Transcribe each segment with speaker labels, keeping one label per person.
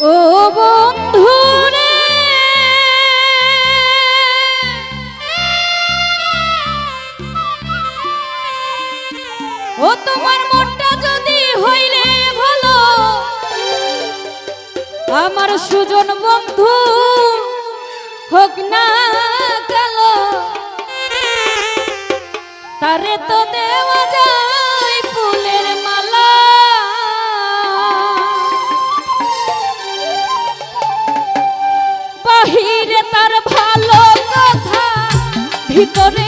Speaker 1: ও বন্ধু রে। ও তোমার মনটা যদি হইলে ভালো, আমার সুজন বন্ধু, হোক না কালো, তারে তো দেওয়া যায়। corre.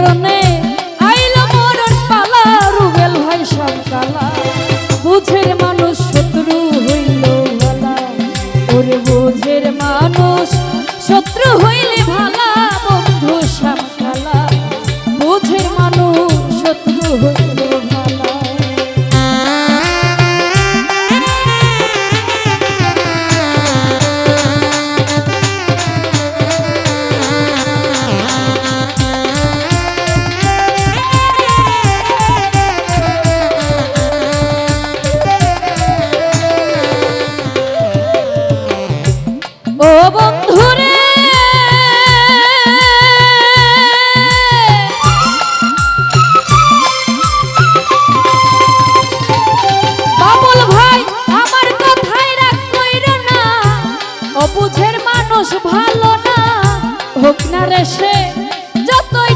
Speaker 1: corone ও বন্ধুরে। বুঝের মানুষ ভালো না। হোক না রে সে যতই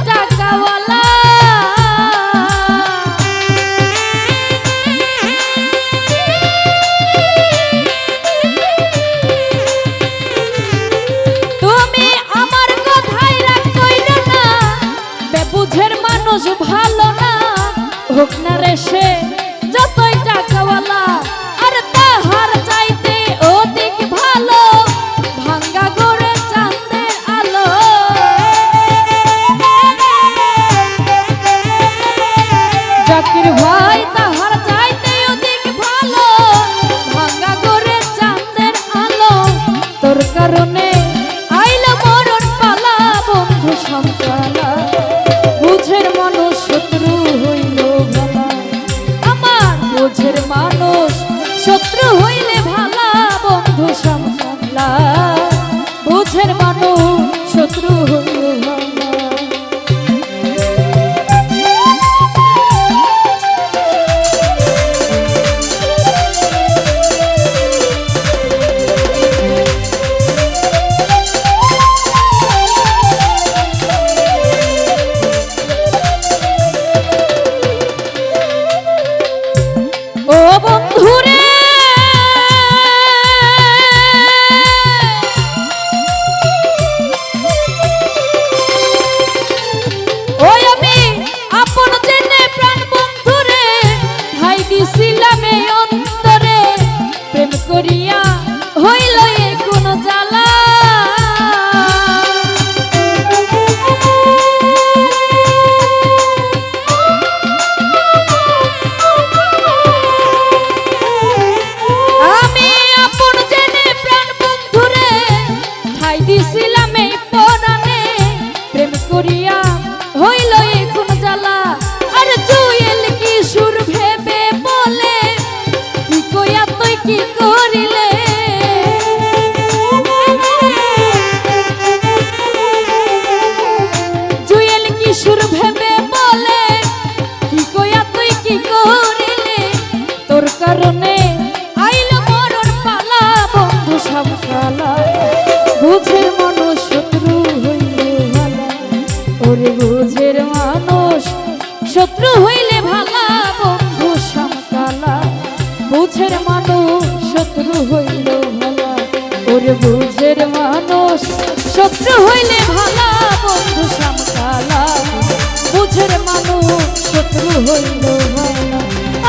Speaker 1: হইল ভালো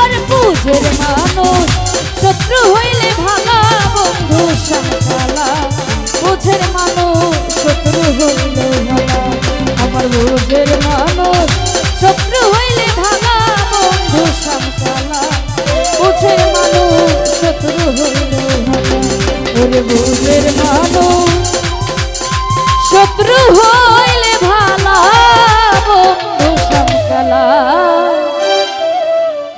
Speaker 1: আর বুঝের মানুষ, শত্রু হইলে ভালা বন্ধু সালা বুঝের মানুষ, শত্রু হইল ভালা আমার বুঝের মানুষ, শত্রু হইলে ভালা বন্ধু সালা বুঝের মানুষ, শত্রু হইল ভালা ওরে বুঝের মানুষ, শত্রু হইলে ভালা বন্ধু সংকালা।